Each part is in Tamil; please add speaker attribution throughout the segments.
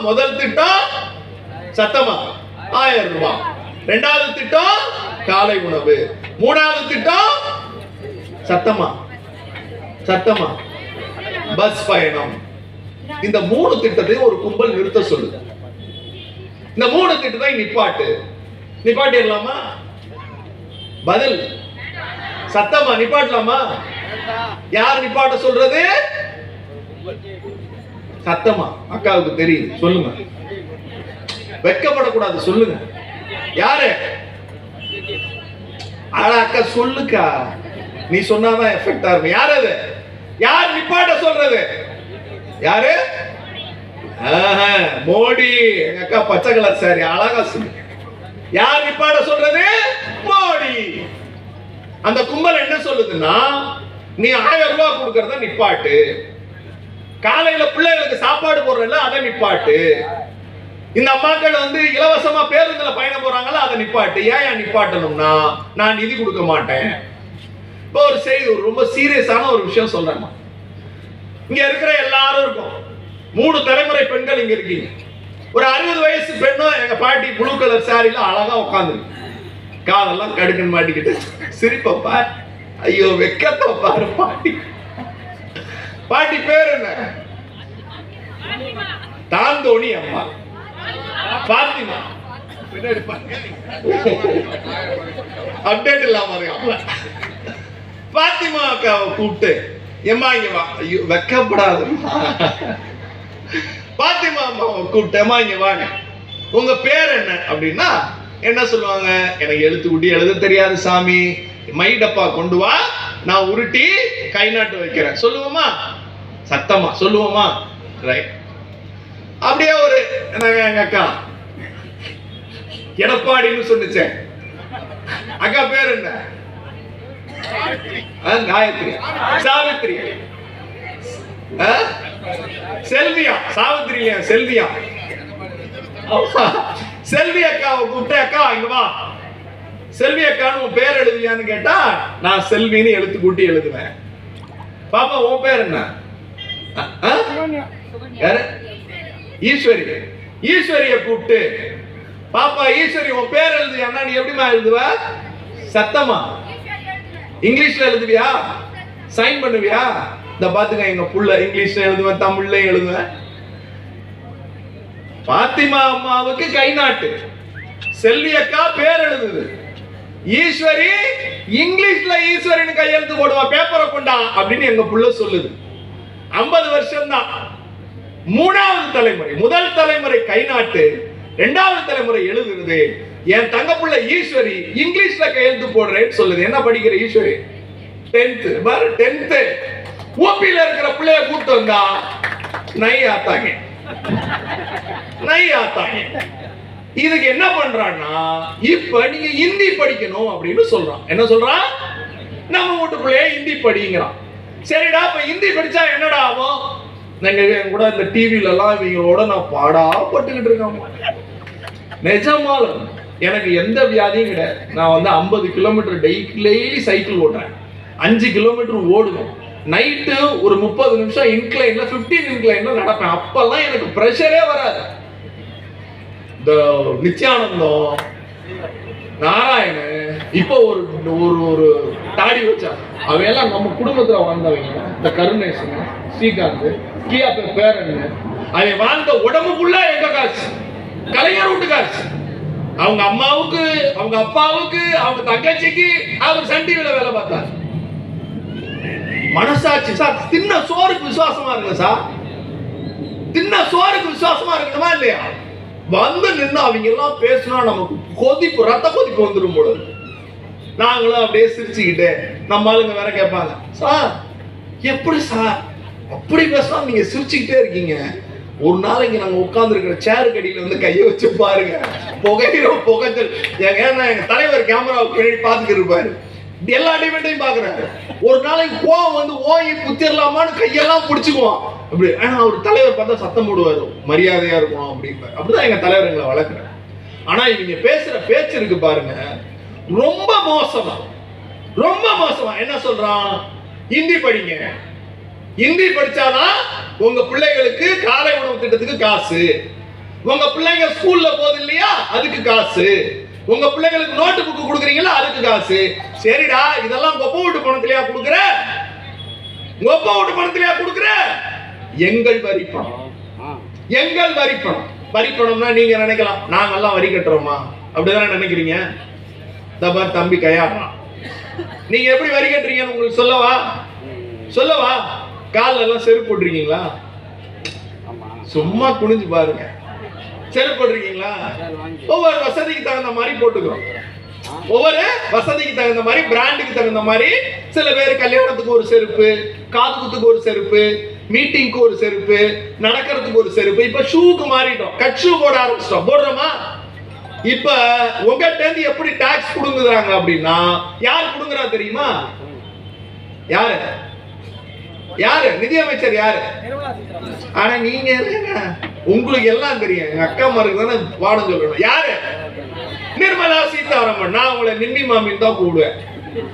Speaker 1: முதல் திட்டம் சத்தமா? ஆயிரம் ரூபாய் ரெண்டாவது திட்டம் காலை உணவு. மூணாவது திட்டம் சத்தமா? சத்தமா? பஸ் பயணம். இந்த மூணு திட்டத்தையும் ஒரு கும்பல் நிறுத்த சொல்லுது இந்த மூணு திட்டத்தை நிப்பாட்டு. நிப்பாட்டிடலாமா? பதில். சத்தமா? நிப்பாட்டலாமா? யார் நிப்பாட்ட சொல்றது? சத்தமா? அக்காவுக்கு தெரியுது. சொல்லுங்க. வெட்கப்படக்கூடாது சொல்லுங்க. யாரு? ஆனா அக்கா சொல்லுக்கா. நீ சொன்னாதான் எஃபெக்டா இருக்கும். யார் அது? யார்? நிப்பாட்ட சொல்றது. யாரு? மோடி. எங்க அக்கா பச்சை கலர் சாரி அழகா சொல்லு. யார் நிப்பாட சொல்றது? மோடி. அந்த கும்பல் என்ன சொல்லுதுன்னா நீ ஆயிரம் ரூபாய் கொடுக்கறத நிப்பாட்டு காலையில பிள்ளைகளுக்கு சாப்பாடு போடுறல அதை நிப்பாட்டு. இந்த அம்மாக்கள் வந்து இலவசமா பேருந்துல பயணம் போறாங்களா அதை நிப்பாட்டு. ஏன் ஏன் நிப்பாட்டணும்னா நான் நிதி கொடுக்க மாட்டேன். இப்போ ஒரு செய்தி ஒரு ரொம்ப சீரியஸான ஒரு விஷயம் சொல்றேன். இங்க இருக்கிற எல்லாரும் இருக்கும். மூணு தலைமுறை பெண்கள் இங்க இருக்கீங்க. ஒரு அறுபது வயசு பெண்ணும் எங்க பாட்டி ப்ளூ கலர் சாரில அழகா உட்காந்துருக்கு காதெல்லாம் கடுக்குன்னு மாட்டிக்கிட்டு. சிரிப்பப்பா. ஐயோ வெக்கத்தை பாட்டி. பாட்டி பேர் என்ன? தாந்தோணி அம்மா. பாத்திமா. அப்டேட் இல்லாம பாத்திமா அக்காவை கூப்பிட்டு எம்மா இங்க வா. ஐயோ வெக்கப்படாது. பாத்திமா அம்மாவை கூப்பிட்டு எம்மா இங்க வாங்க. உங்க பேர் என்ன? அப்படின்னா என்ன சொல்லுவாங்க? எனக்கு எழுத்து கூட்டி எழுத தெரியாது சாமி. மை டப்பா கொண்டு வா. நான் உருட்டி கை நாட்டு வைக்கிறேன். சொல்லுவோமா? சத்தமா சொல்லுவோமா? ரைட் அப்படியே ஒரு எங்க அக்கா? எடப்பாடின்னு சொன்னிச்சேன். அக்கா பேர் என்ன? காயத்ரி. சாவித்ரி. செல்வியா? சாவித்ரி செல்வியா? செல்வி அக்காவை கூப்பிட்டு அக்கா இங்க வா. செல்வி அக்கான்னு உன் பேர் எழுதுவியான்னு கேட்டா நான் செல்வின்னு எழுத்து கூட்டி எழுதுவேன். பாப்பா உன் பேர் என்ன? யாரு? ஈஸ்வரி. ஈஸ்வரிய கூப்பிட்டு பாப்பா ஈஸ்வரி உன் பேர் எழுதுவியா? நீ எப்படிமா எழுதுவ? சத்தமா இங்கிலீஷ்ல எழுதுவியா? சைன் பண்ணுவியா? இந்த பாத்துங்க எங்க புள்ள இங்கிலீஷ்ல எழுதுவேன் தமிழ்ல எழுதுவேன். பாத்திமா அம்மாவுக்கு கை நாட்டு. செல்வி அக்கா பேர் எழுதுது. ஈஸ்வரி இங்கிலீஷ்ல ஈஸ்வரின்னு கையெழுத்து போடுவா பேப்பரை கொண்டா? அப்படின்னு எங்க புள்ள சொல்லுது. ஐம்பது வருஷம் தான் மூணாவது தலைமுறை முதல் தலைமுறை கை நாட்டு இரண்டாவது தலைமுறை எழுதுறது. என் தங்கப்புள்ள ஈஸ்வரி இங்கிலீஷ்ல கையெழுத்து போடுறேன்னு சொல்லுது. என்ன படிக்கிற ஈஸ்வரி? டென்த் பாரு டென்த் ஊப்பியில இருக்கிற பிள்ளைய கூட்டு வந்தா நை ஆத்தாங்க நை ஆத்தாங்க இதுக்கு என்ன பண்றான்னா இப்ப நீங்க ஹிந்தி படிக்கணும் அப்படின்னு சொல்றான். என்ன சொல்றான்? நம்ம வீட்டு பிள்ளைய ஹிந்தி படிங்கிறான். சரிடா இப்போ ஹிந்தி படிச்சா என்னடா ஆகும்? நாங்க என் கூட இந்த டிவிலலாம் இவங்களோட நான் பாடா பட்டுக்கிட்டு இருக்கேன் நிஜமாலும் எனக்கு எந்த வியாதியும் கிடையாது. நான் வந்து ஐம்பது கிலோமீட்டர் டெய்லி சைக்கிள் ஓட்டுறேன். அஞ்சு கிலோமீட்டர் ஓடுவேன். நைட்டு ஒரு முப்பது நிமிஷம் இன்க்ளைன்ல 15 இன்க்ளைன்ல நடப்பேன். அப்பெல்லாம் எனக்கு ப்ரெஷரே வராது. இந்த நித்யானந்தம் நாராயணன் இப்போ ஒரு ஒரு ஒரு தாடி வச்சான் அவையெல்லாம் எல்லாம் நம்ம குடும்பத்துல வாழ்ந்தவங்க இந்த கருணேசன் ஸ்ரீகாந்த் கியாப்ப பேரன் அவன் வாழ்ந்த உடம்பு ஃபுல்லா எங்க காசு? கலைஞர் வீட்டு காசு. அவங்க அம்மாவுக்கு அவங்க அப்பாவுக்கு அவங்க தங்கச்சிக்கு அவர் சன் டிவில வேலை பார்த்தார். மனசாட்சி சார் தின்ன சோறுக்கு விசுவாசமா இருக்கு சார். தின்ன சோறுக்கு விசுவாசமா இருக்கணுமா இல்லையா? வந்து நின்று அவங்க எல்லாம் பேசினா நமக்கு கொதிப்பு ரத்த கொதிப்பு வந்துடும் போல நாங்களும் அப்படியே சிரிச்சுக்கிட்டு நம்ம ஆளுங்க வேற கேட்பாங்க சார் எப்படி சார்? அப்படி பேசினா நீங்க சிரிச்சுக்கிட்டே இருக்கீங்க. ஒரு நாளைக்கு நாங்க உட்கார்ந்து இருக்கிற சேரு கடியில வந்து கையை வச்சு பாருங்க. புகையிற புகைச்சல். எங்க ஏன்னா எங்க தலைவர் கேமராவுக்கு பின்னாடி பார்த்துக்கிட்டு இருப்பாரு. எல்லா டிமெண்ட்டையும் பாக்குறாரு ஒரு நாளைக்கு கோவம் வந்து ஓய் குத்திரலாமான்னு கையெல்லாம் பிடிச்சுக்குவான். அப்படி ஆனா அவர் தலைவர் பார்த்தா சத்தம் போடுவார். மரியாதையா இருக்கும் அப்படிம்பாரு. அப்படிதான் எங்க தலைவர் எங்களை வளர்க்குறாரு. ஆனா இவங்க பேசுற பேச்சு இருக்கு பாருங்க. ரொம்ப மோசமா. ரொம்ப மோசமா. என்ன சொல்றான்? ஹிந்தி படிங்க. ஹிந்தி படிச்சாதான் உங்க பிள்ளைகளுக்கு காலை உணவு திட்டத்துக்கு காசு. உங்க பிள்ளைங்க ஸ்கூல்ல போகுது இல்லையா? அதுக்கு காசு. உங்க பிள்ளைங்களுக்கு நோட்டு புக்கு கொடுக்குறீங்களா? அதுக்கு காசு. சரிடா இதெல்லாம் கொப்ப வீட்டு பணத்திலயா கொடுக்குற? கொப்ப வீட்டு பணத்திலயா கொடுக்குற? எங்கள் வரி பணம். எங்கள் வரி பணம். வரி பணம்னா நீங்க நினைக்கலாம் நாங்கெல்லாம் வரி கட்டுறோமா? அப்படிதானே நினைக்கிறீங்க? தபா தம்பி கையாடுறான் நீங்க எப்படி வரி கட்டுறீங்கன்னு உங்களுக்கு சொல்லவா? சொல்லவா? காலில் எல்லாம் செருப்பு போட்டிருக்கீங்களா? சும்மா குனிஞ்சு பாருங்க. செருப்பு போட்டிருக்கீங்களா? ஒவ்வொரு வசதிக்கு தகுந்த மாதிரி போட்டுக்கிறோம். ஒவ்வொரு வசதிக்கு தகுந்த மாதிரி பிராண்டுக்கு தகுந்த மாதிரி சில பேர் கல்யாணத்துக்கு ஒரு செருப்பு காது குத்துக்கு ஒரு செருப்பு மீட்டிங்க்கு ஒரு செருப்பு நடக்கிறதுக்கு ஒரு செருப்பு. இப்ப ஷூக்கு மாறிட்டோம். கட் ஷூ போட ஆரம்பிச்சிட்டோம். போடுறோமா? இப்ப உங்கள்கிட்ட இருந்து எப்படி டாக்ஸ் கொடுங்குறாங்க அப்படின்னா யார் கொடுங்குறா தெரியுமா? யாரு? யாரு? நிதியமைச்சர் யாரு? ஆனா நீங்க உங்களுக்கு எல்லாம் தெரியும். எங்க அக்கா மாருக்கு தானே பாடம் சொல்லணும். யாரு? நிர்மலா சீதாராமன். நான் உங்களை நிம்மி மாமின்னு தான் கூப்பிடுவேன்.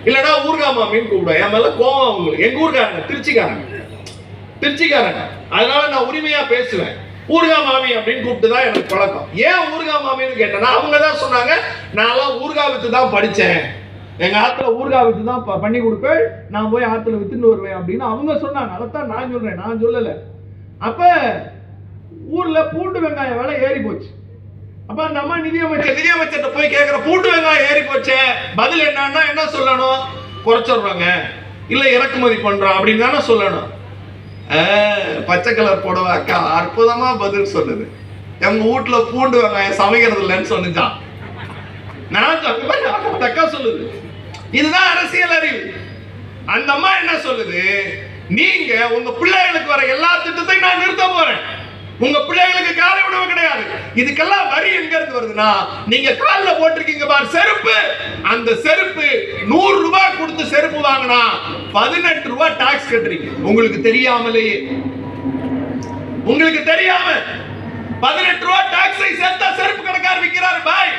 Speaker 1: இல்லைன்னா ஊர்கா மாமின்னு கூப்பிடுவேன். என் மேல கோவம் உங்களுக்கு. எங்க ஊர்காரங்க? திருச்சிக்காரங்க. திருச்சிக்காரங்க. அதனால நான் உரிமையா பேசுவேன். ஊர்கா மாமி அப்படின்னு கூப்பிட்டு தான் எனக்கு பழக்கம். ஏன் ஊர்கா மாமின்னு கேட்டேன்னா அவங்க தான் சொன்னாங்க நான்லாம் ஊர்கா வித்து தான் படித்தேன் எங்கள் ஆற்றுல ஊர்கா வித்து தான் ப- பண்ணி கொடுப்பேன். நான் போய் ஆற்றுல வித்துன்னு வருவேன். அப்படின்னு அவங்க சொன்னாங்க. அதைத்தான் நான் சொல்கிறேன் நான் சொல்லலை. அப்போ ஊரில் பூண்டு வெங்காயம் விலை ஏறி போச்சு. அப்போ அந்த அம்மா நிதியமைச்சர் நிதியமைச்சர்கிட்ட போய் கேட்குற பூண்டு வெங்காயம் ஏறி போச்சே. பதில் என்னன்னா என்ன சொல்லணும்? குறைச்சிடுறாங்க. இல்லை இறக்குமதி பண்ணுறோம் அப்படின்னு தானே சொல்லணும். பச்சை கலர் புடவை அக்கா அற்புதமா பதில் சொல்லுது எங்க வீட்டுல பூண்டு வெங்காயம் சமைக்கிறது இல்லைன்னு சொன்னிச்சான் நான் சொல்ல அக்கா சொல்லுது. இதுதான் அரசியல் அறிவு. அந்த அம்மா என்ன சொல்லுது? நீங்க உங்க பிள்ளைகளுக்கு வர எல்லா திட்டத்தையும் நான் நிறுத்த போறேன். உங்க பிள்ளைகளுக்கு காலை உணவு கிடையாது. இதுக்கெல்லாம் வரி எங்க இருந்து வருதுன்னா நீங்க காலில் போட்டிருக்கீங்க பார் செருப்பு. அந்த செருப்பு நூறு ரூபாய் கொடுத்து செருப்பு வாங்கினா பதினெட்டு ரூபாய் டாக்ஸ் கட்டுறீங்க. உங்களுக்கு தெரியாமலேயே. உங்களுக்கு தெரியாம பதினெட்டு ரூபாய் டாக்ஸை சேர்த்தா செருப்பு கணக்கார் விற்கிறாரு பாய்.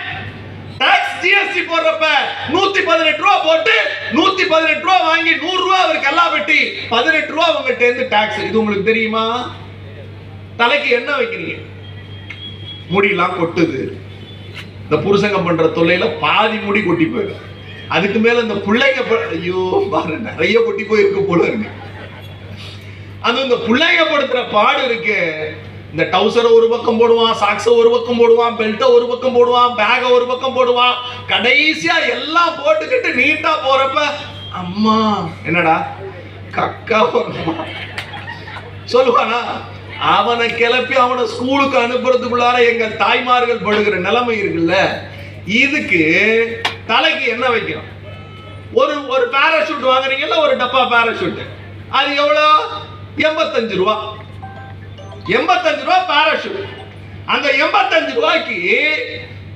Speaker 1: டாக்ஸ் ஜிஎஸ்டி போடுறப்ப நூத்தி பதினெட்டு ரூபா போட்டு நூத்தி பதினெட்டு ரூபா வாங்கி நூறு ரூபா அவருக்கு எல்லாம் வெட்டி பதினெட்டு ரூபா உங்ககிட்ட இருந்து டாக்ஸ் இது உங்களுக்கு தெரியுமா? தலைக்கு என்ன வைக்கிறீங்க? முடியெல்லாம் கொட்டுது. இந்த புருஷங்க பண்ற தொல்லையில பாதி முடி கொட்டி போயிடும். அதுக்கு மேல இந்த பிள்ளைங்க ஐயோ பாரு நிறைய கொட்டி போயிருக்கு போல இருக்கு. அது இந்த பிள்ளைங்க படுத்துற பாடு இருக்கு. இந்த டவுசரை ஒரு பக்கம் போடுவான் சாக்ஸை ஒரு பக்கம் போடுவான் பெல்ட்டை ஒரு பக்கம் போடுவான் பேகை ஒரு பக்கம் போடுவான். கடைசியா எல்லாம் போட்டுக்கிட்டு நீட்டா போறப்ப அம்மா என்னடா கக்கா சொல்லுவானா? அவனை கிளப்பி அவனை ஸ்கூலுக்கு அனுப்புறதுக்குள்ளார எங்க தாய்மார்கள் படுகிற நிலைமை இருக்குல்ல? இதுக்கு தலைக்கு என்ன வைக்கணும்? ஒரு ஒரு பேராஷூட் வாங்குறீங்கல்ல ஒரு டப்பா பேராஷூட் அது எவ்வளோ? எண்பத்தஞ்சு ரூபா. எண்பத்தஞ்சு ரூபா பேராஷூட் அந்த எண்பத்தஞ்சு ரூபாய்க்கு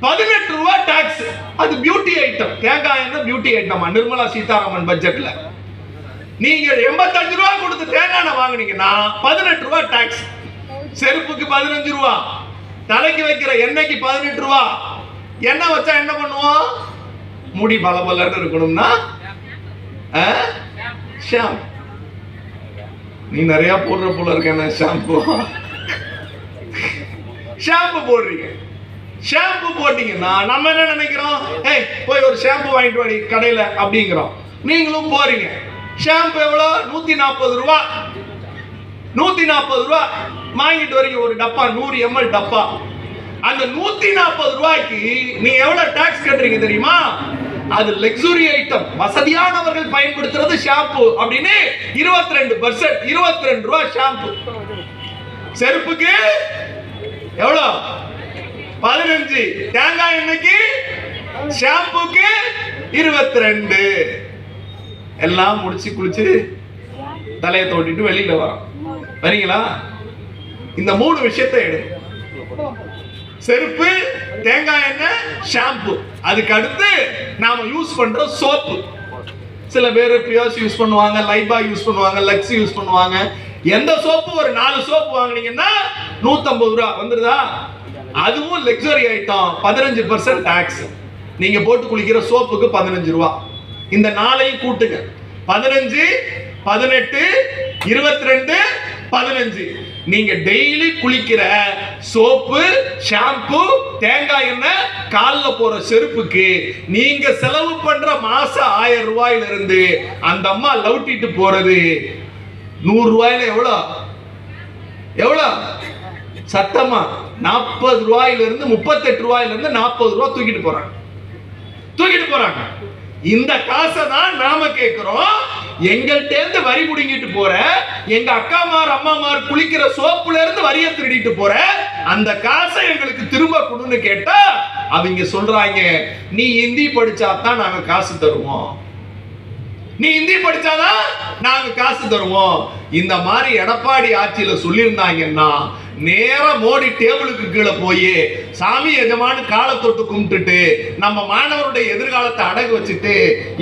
Speaker 1: பதினெட்டு ரூபா டாக்ஸ் அது பியூட்டி ஐட்டம் தேங்காய் என்ன பியூட்டி ஐட்டமா நிர்மலா சீதாராமன் பட்ஜெட்ல நீங்கள் எண்பத்தஞ்சு ரூபா கொடுத்து தேங்காய் வாங்கினீங்கன்னா வாங்குனீங்கன்னா பதினெட்டு ரூபா டாக்ஸ் செருப்புக்கு பதினஞ்சு ரூபா தலைக்கு வைக்கிற எண்ணெய்க்கு பதினெட்டு ரூபா. எண்ணெய் வச்சா என்ன பண்ணுவோம்? முடி பலபலன்னு இருக்கணும்னா ஆ? ஷாம்பு நீ நிறைய போடுற போல இருக்க ஷாம்பு ஷாம்பு போடுறீங்க. ஷாம்பு போட்டீங்கன்னா நம்ம என்ன நினைக்கிறோம்? ஏய் போய் ஒரு ஷாம்பு வாங்கிட்டு வாடி கடையில் அப்படிங்கிறோம். நீங்களும் போறீங்க. ஷாம்பு எவ்வளோ? நூற்றி நாற்பது ரூபா. நூற்றி நாற்பது ரூபா. வாங்கிட்டு வரீங்க ஒரு டப்பா நூறு எம்எல் டப்பா. அந்த நூத்தி நாற்பது ரூபாய்க்கு நீ எவ்வளவு டாக்ஸ் கட்டுறீங்க தெரியுமா? அது லக்ஸுரி ஐட்டம் வசதியானவர்கள் பயன்படுத்துறது ஷாம்பு அப்படின்னு இருபத்தி ரெண்டு பர்சன்ட் இருபத்தி ரெண்டு ரூபா ஷாம்பு செருப்புக்கு எவ்வளோ? பதினஞ்சு. தேங்காய் எண்ணெய்க்கு ஷாம்புக்கு இருபத்தி ரெண்டு எல்லாம் முடிச்சு குளிச்சு தலையை தோட்டிட்டு வெளியில வரோம் வரீங்களா? இந்த மூணு விஷயத்தை எடு. செருப்பு தேங்காய் எண்ணெய் ஷாம்பு. அதுக்கு அடுத்து நாம யூஸ் பண்ற சோப்பு. சில பேர் பியோஸ் யூஸ் பண்ணுவாங்க லைபா யூஸ் பண்ணுவாங்க லக்ஸ் யூஸ் பண்ணுவாங்க. எந்த சோப்பு? ஒரு நாலு சோப்பு வாங்குனீங்கன்னா நூத்தம்பது ரூபா. வந்துருதா? அதுவும் லக்ஸரி ஐட்டம் பதினஞ்சு பர்சன்ட் டாக்ஸ் நீங்க போட்டு குளிக்கிற சோப்புக்கு பதினஞ்சு ரூபா. இந்த நாளையும் கூட்டுங்க. பதினஞ்சு பதினெட்டு இருபத்தி ரெண்டு பதினஞ்சு. நீங்க டெய்லி குளிக்கிற சோப்பு ஷாம்பு தேங்காய் எண்ணெய் காலில் போற செருப்புக்கு நீங்க செலவு பண்ற மாசம் ஆயிரம் ரூபாயில இருந்து அந்த அம்மா லவுட்டிட்டு போறது நூறு ரூபாயில எவ்வளோ? எவ்வளோ? சத்தமா. நாற்பது ரூபாயில இருந்து முப்பத்தெட்டு ரூபாயில இருந்து நாற்பது ரூபா தூக்கிட்டு போறாங்க. தூக்கிட்டு போறாங்க. இந்த காசை தான் நாம கேட்கிறோம் எங்கள்கிட்ட இருந்து வரி புடுங்கிட்டு போற எங்க அக்காமார் அம்மாமார் குளிக்கிற சோப்புல இருந்து வரிய திருடிட்டு போற அந்த காசை எங்களுக்கு திரும்ப கொடுன்னு கேட்டா அவங்க சொல்றாங்க நீ ஹிந்தி படிச்சாதான் நாங்க காசு தருவோம். நீ ஹிந்தி படிச்சாதான் நாங்க காசு தருவோம். இந்த மாதிரி எடப்பாடி ஆட்சியில சொல்லியிருந்தாங்கன்னா நேரா மோடி டேபிளுக்கு கீழே போய் சாமி எஜமானு காலை தொட்டு கும்பிட்டுட்டு நம்ம மாணவருடைய எதிர்காலத்தை அடகு வச்சுட்டு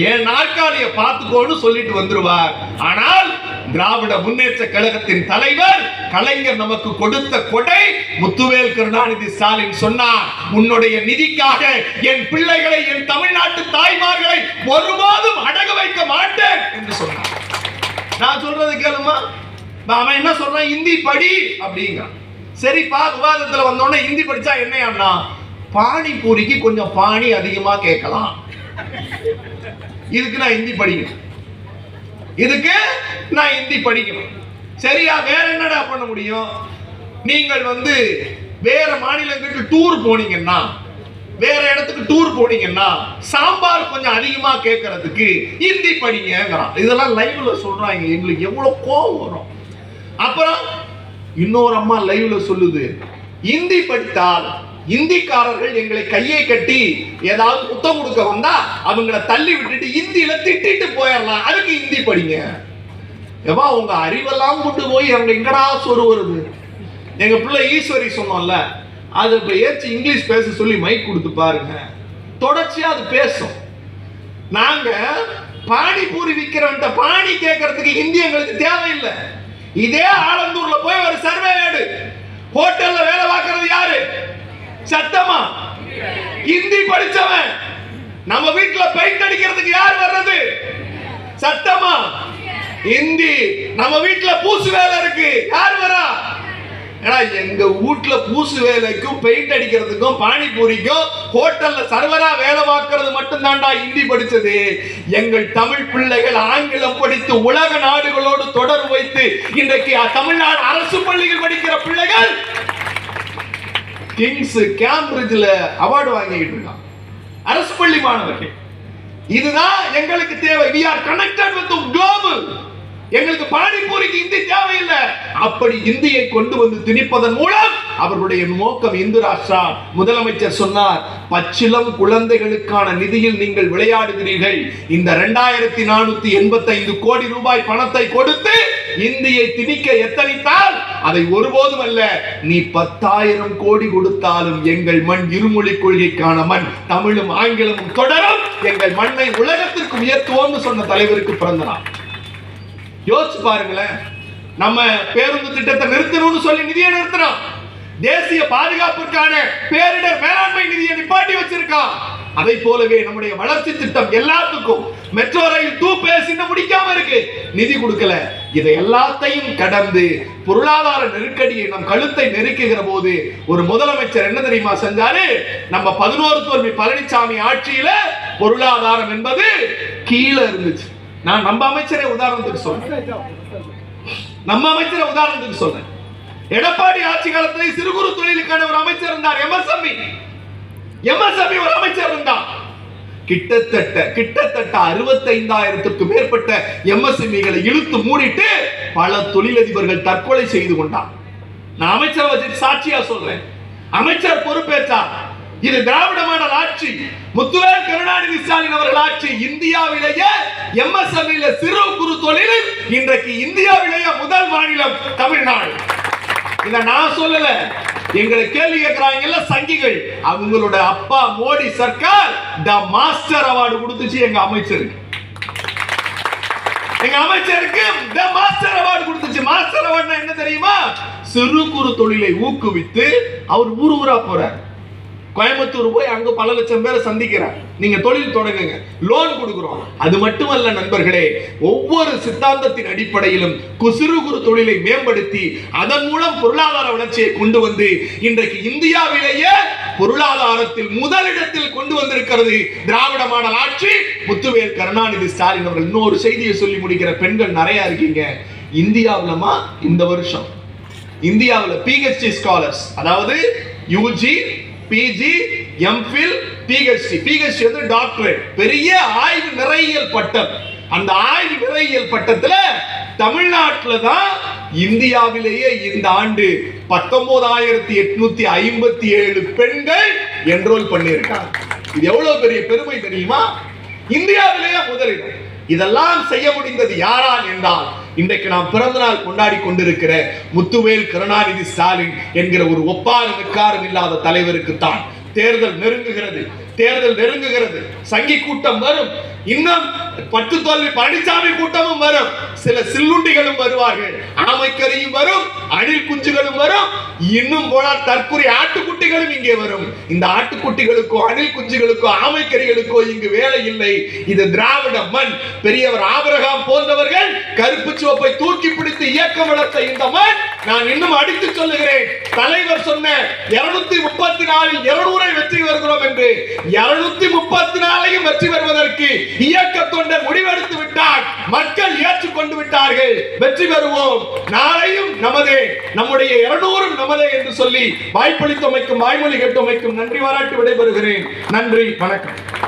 Speaker 1: என் நாற்காலியை பார்த்துக்கோன்னு சொல்லிட்டு வந்துருவார். ஆனால் திராவிட முன்னேற்ற கழகத்தின் தலைவர் கலைஞர் நமக்கு கொடுத்த கொடை முத்துவேல் கருணாநிதி ஸ்டாலின் சொன்னார். உன்னுடைய நிதிக்காக என் பிள்ளைகளை என் தமிழ்நாட்டு தாய்மார்களை ஒருபோதும் அடகு வைக்க மாட்டேன் என்று சொன்னார். நான் சொல்றது கேளுமா? அவன் என்ன சொல்றான்? இந்தி படி அப்படிங்கிறான். சரிப்பா விவாதத்தில் வந்தோடனே ஹிந்தி படித்தா என்னையாண்ணா பானிபூரிக்கு கொஞ்சம் பாணி அதிகமாக கேட்கலாம். இதுக்கு நான் ஹிந்தி படிக்கணும். இதுக்கு நான் ஹிந்தி படிக்கணும். சரியா வேற என்னடா பண்ண முடியும்? நீங்கள் வந்து வேற மாநிலங்களுக்கு டூர் போனீங்கன்னா வேற இடத்துக்கு டூர் போனீங்கன்னா சாம்பார் கொஞ்சம் அதிகமா கேட்கறதுக்கு ஹிந்தி படிங்கிறான் இதெல்லாம் லைவ்ல சொல்றாங்க. எங்களுக்கு எவ்வளவு கோவம் வரும். அப்புறம் இன்னொரு அம்மா லைவ்ல சொல்லுது இந்தி படித்தால் இந்திக்காரர்கள் எங்களை கையை கட்டி ஏதாவது புத்தம் கொடுக்க வந்தா அவங்கள தள்ளி விட்டுட்டு இந்தியில திட்டிட்டு போயிடலாம். அதுக்கு இந்தி படிங்க. ஏவா உங்க அறிவெல்லாம் கொண்டு போய் அவங்க எங்கடா சொரு வருது? எங்க பிள்ளை ஈஸ்வரி சொன்னோம்ல அது இப்ப ஏச்சு இங்கிலீஷ் பேச சொல்லி மைக் கொடுத்து பாருங்க. தொடர்ச்சியா அது பேசும். நாங்க பானிபூரி விற்கிறவன்ட்ட பானி கேட்கறதுக்கு ஹிந்தி எங்களுக்கு தேவையில்லை. இதே ஆலந்தூர்ல போய் ஒரு சர்வே எடு ஹோட்டல்ல வேலை பார்க்கறது யாரு? சத்தமா? ஹிந்தி படிச்சவன். நம்ம வீட்டுல பெயிண்ட் அடிக்கிறதுக்கு யார் வர்றது? சத்தமா? ஹிந்தி. நம்ம வீட்டுல பூசு வேலை ஏன்னா எங்க வீட்ல பூசு வேலைக்கும் பெயிண்ட் அடிக்கிறதுக்கும் பானிபூரிக்கும் ஹோட்டல்ல சர்வரா வேலை பார்க்கறது மட்டும் தான்டா ஹிந்தி படிச்சது. எங்கள் தமிழ் பிள்ளைகள் ஆங்கிலம் படித்து உலக நாடுகளோடு தொடர்பு வைத்து இன்றைக்கு தமிழ்நாடு அரசு பள்ளிகள் படிக்கிற பிள்ளைகள் கிங்ஸ் கேம்பிரிட்ஜ்ல அவார்டு வாங்கிட்டு இருக்கான் அரசு பள்ளி மாணவர்கள். இதுதான் எங்களுக்கு தேவை. We are connected with global எங்களுக்கு பானிபூரிக்கு இந்தி தேவையில்லை. அப்படி இந்தியை கொண்டு வந்து திணிப்பதன் மூலம் அவர்களுடைய நோக்கம் இந்து ராஷ்டிரா முதலமைச்சர் சொன்னார் பச்சிலம் குழந்தைகளுக்கான நிதியில் நீங்கள் விளையாடுகிறீர்கள். இந்த இரண்டாயிரத்தி நானூத்தி எண்பத்தி ஐந்து கோடி ரூபாய் பணத்தை கொடுத்து இந்தியை திணிக்க எத்தனித்தால் அதை ஒருபோதும் அல்ல. நீ பத்தாயிரம் கோடி கொடுத்தாலும் எங்கள் மண் இருமொழி கொள்கைக்கான மண். தமிழும் ஆங்கிலமும் தொடரும். எங்கள் மண்ணை உலகத்திற்கு உயர்த்துவோம்னு சொன்ன தலைவருக்கு பிறந்தனான் யோசிச்சு பாருங்களேன். நம்ம பேருந்து திட்டத்தை நிறுத்தணும்னு சொல்லி நிதியை நிறுத்தணும் தேசிய பாதுகாப்பிற்கான பேரிடர் மேலாண்மை நிதியை நிப்பாட்டி வச்சிருக்கான் அதை போலவே நம்முடைய வளர்ச்சி திட்டம் எல்லாத்துக்கும் மெட்ரோ ரயில் டூ பேஸ் இன்னும் முடிக்காம இருக்கு. நிதி கொடுக்கல. இதை எல்லாத்தையும் கடந்து பொருளாதார நெருக்கடியை நம் கழுத்தை நெருக்குகிற போது ஒரு முதலமைச்சர் என்ன தெரியுமா செஞ்சாரு? நம்ம பதினோரு தோல்வி பழனிசாமி ஆட்சியில பொருளாதாரம் என்பது கீழே இருந்துச்சு. நான் நம்ம அமைச்சரை உதாரணத்துக்கு சொல்றேன். நம்ம அமைச்சரை உதாரணத்துக்கு சொல்றேன். எடப்பாடி ஆட்சி காலத்தில் சிறு குறு தொழிலுக்கான ஒரு அமைச்சர் இருந்தார் எம்எஸ்எம்இ. எம்எஸ்எம்இ ஒரு அமைச்சர் இருந்தார். கிட்டத்தட்ட கிட்டத்தட்ட அறுபத்தைந்தாயிரத்துக்கு மேற்பட்ட எம்எஸ்எம்இகளை இழுத்து மூடிட்டு பல தொழிலதிபர்கள் தற்கொலை செய்து கொண்டார். நான் அமைச்சரை சாட்சியா சொல்றேன். அமைச்சர் பொறுப்பேற்றார். இது திராவிட மாடல் ஆட்சி. முத்துவேல் கருணாநிதி ஸ்டாலின் அவர்கள் ஆட்சி இந்தியாவிலேயே எம்எஸ்எம்இல சிறு குறு தொழிலில் இன்றைக்கு இந்தியாவிலேயே முதல் மாநிலம் தமிழ்நாடு. இத நான் சொல்லல. எங்களை கேள்வி கேட்கிறாங்கல்ல சங்கிகள். அவங்களோட அப்பா மோடி சர்க்கார் த மாஸ்டர் அவார்டு கொடுத்துச்சு எங்க அமைச்சருக்கு. எங்க அமைச்சருக்கு த மாஸ்டர் அவார்டு கொடுத்துச்சு. மாஸ்டர் அவார்டுனா என்ன தெரியுமா? சிறு குறு தொழிலை ஊக்குவித்து அவர் ஊர் ஊரா போறார். கோயம்புத்தூர் போய் அங்க பல லட்சம் பேரை சந்திக்கிறேன் நீங்க தொழில் தொடங்குங்க. லோன் கொடுக்குறோம். அது மட்டுமல்ல நண்பர்களே ஒவ்வொரு சித்தாந்தத்தின் அடிப்படையிலும் குசிறு குறு தொழிலை மேம்படுத்தி அதன் மூலம் பொருளாதார வளர்ச்சியை கொண்டு வந்து இன்றைக்கு இந்தியாவிலேயே பொருளாதாரத்தில் முதலிடத்தில் கொண்டு வந்திருக்கிறது திராவிட மாடல் ஆட்சி. முத்துவேல் கருணாநிதி ஸ்டாலின் அவர்கள் இன்னொரு செய்தியை சொல்லி முடிக்கிற பெண்கள் நிறைய இருக்கீங்க. இந்தியாவிலமா இந்த வருஷம். இந்தியாவில் பிஹெச்டி ஸ்காலர்ஸ் அதாவது UG PG MPhil PhD PhD வந்து டாக்டரேட் பெரிய ஆய்வு நிறையியல் பட்டம். அந்த ஆய்வு நிறையியல் பட்டத்துல தமிழ்நாட்டில் தான் இந்தியாவிலேயே இந்த ஆண்டு பத்தொன்பதாயிரத்தி எட்நூத்தி ஐம்பத்தி ஏழு பெண்கள் என்ரோல் பண்ணியிருக்காங்க. இது எவ்வளவு பெரிய பெருமை தெரியுமா? இந்தியாவிலேயே முதலிடம். இதெல்லாம் செய்ய முடிந்தது யாரால் என்றால் இன்றைக்கு நாம் பிறந்த நாள் கொண்டாடி கொண்டிருக்கிற முத்துவேல் கருணாநிதி ஸ்டாலின் என்கிற ஒரு ஒப்பாரும் நிற்காரும் இல்லாத தலைவருக்கு தான் தேர்தல் நெருங்குகிறது. தேர்தல் நெருங்குகிறது. சங்கி கூட்டம் வரும். இன்னும் பட்டு தோல்வி பழனிசாமி கூட்டமும் வரும். சில சில்லுண்டிகளும் வருவார்கள். ஆமைக்கறியும் வரும் அணில் குஞ்சுகளும் வரும். இன்னும் போனால் தற்கொலை ஆட்டுக்குட்டிகளும் இங்கே வரும். இந்த ஆட்டுக்குட்டிகளுக்கோ அணில் குஞ்சுகளுக்கோ ஆமைக்கறிகளுக்கோ இங்கு வேலை இல்லை. இது திராவிட மண். பெரியவர் ஆபரகாம் போன்றவர்கள் கருப்பு சிவப்பை தூக்கி பிடித்து இயக்கம் வளர்த்த இந்த மண் நான் இன்னும் அடித்து சொல்லுகிறேன். தலைவர் சொன்ன இருநூத்தி முப்பத்தி நாலில் இருநூறை வெற்றி வருகிறோம் என்று இருநூத்தி முப்பத்தி நாலையும் வெற்றி வருவதற்கு இயக்க தொண்டர் முடிவெடுத்து விட்டார் மக்கள் ஏற்றுக்கொண்டு விட்டார்கள் வெற்றி பெறுவோம். நாளையும் நமதே. நம்முடைய இருநூறும் நமதே என்று சொல்லி வாய்ப்பளித்தமைக்கும் வாய்மொழி கேட்டமைக்கும் நன்றி வாராட்டு விடைபெறுகிறேன். நன்றி. வணக்கம்.